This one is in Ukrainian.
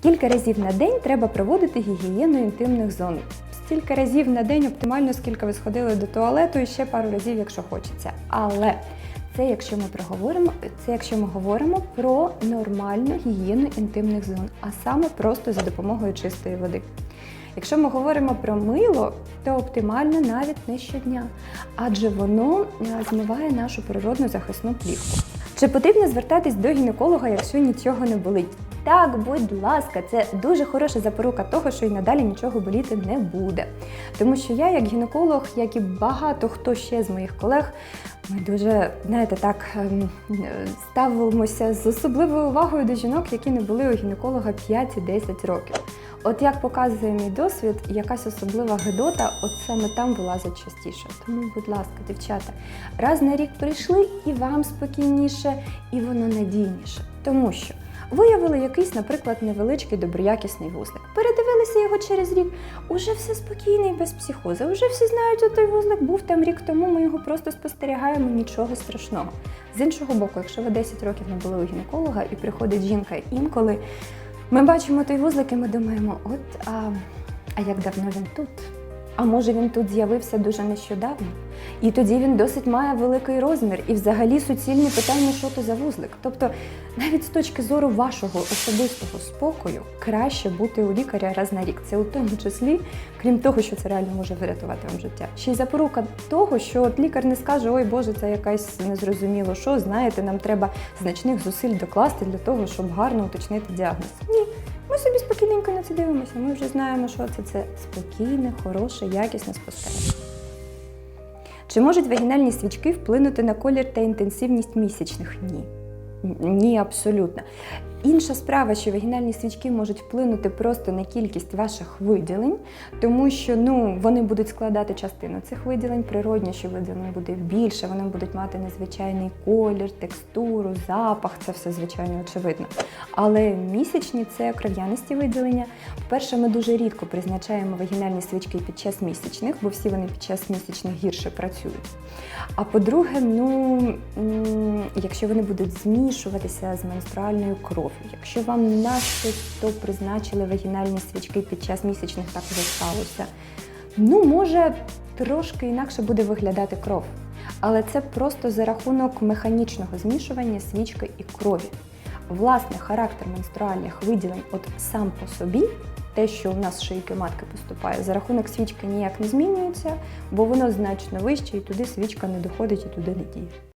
Скільки разів на день треба проводити гігієну інтимних зон? Стільки разів на день оптимально, скільки ви сходили до туалету, і ще пару разів, якщо хочеться. Але це якщо ми проговоримо, це якщо ми говоримо про нормальну гігієну інтимних зон, а саме просто за допомогою чистої води. Якщо ми говоримо про мило, то оптимально навіть не щодня, адже воно е, змиває нашу природну захисну плівку. Чи потрібно звертатись до гінеколога, якщо нічого не болить? Так, будь ласка, це дуже хороша запорука того, що і надалі нічого боліти не буде. Тому що я, як гінеколог, як і багато хто ще з моїх колег, ми дуже, знаєте, так ем, ставимося з особливою увагою до жінок, які не були у гінеколога 5-10 років. От як показує мій досвід, якась особлива гидота, от саме там вилазить частіше. Тому, будь ласка, дівчата, раз на рік прийшли, і вам спокійніше, і воно надійніше. Тому що виявили якийсь, наприклад, невеличкий доброякісний вузлик. Передивилися його через рік. Уже все спокійно і без психозу. Уже всі знають, що той вузлик був там рік тому. Ми його просто спостерігаємо, нічого страшного. З іншого боку, якщо ви 10 років не були у гінеколога і приходить жінка інколи. Ми бачимо той вузлик і ми думаємо, от а, а як давно він тут? А може він тут з'явився дуже нещодавно? І тоді він досить має великий розмір і взагалі суцільні питання, що то за вузлик. Тобто, навіть з точки зору вашого особистого спокою, краще бути у лікаря раз на рік. Це у тому числі, крім того, що це реально може врятувати вам життя. Ще й запорука того, що от лікар не скаже, ой Боже, це якась незрозуміло, що знаєте, нам треба значних зусиль докласти для того, щоб гарно уточнити діагноз. Ні. Ми собі спокійненько на це дивимося. Ми вже знаємо, що це це спокійне, хороше, якісне спостереження. Чи можуть вагінальні свічки вплинути на колір та інтенсивність місячних? Ні. Ні, абсолютно. Інша справа, що вагінальні свічки можуть вплинути просто на кількість ваших виділень, тому що ну, вони будуть складати частину цих виділень. Природні, що виділень буде більше, вони будуть мати незвичайний колір, текстуру, запах, це все звичайно очевидно. Але місячні це кров'янисті виділення. По-перше, ми дуже рідко призначаємо вагінальні свічки під час місячних, бо всі вони під час місячних гірше працюють. А по-друге, ну якщо вони будуть змішуватися з менструальною кров'ю, якщо вам начебто призначили вагінальні свічки під час місячних, так вже сталося. Ну, може, трошки інакше буде виглядати кров. Але це просто за рахунок механічного змішування свічки і крові. Власне, характер менструальних виділень, от сам по собі, те, що у нас шийки матки поступає, за рахунок свічки ніяк не змінюється, бо воно значно вище, і туди свічка не доходить і туди не діє.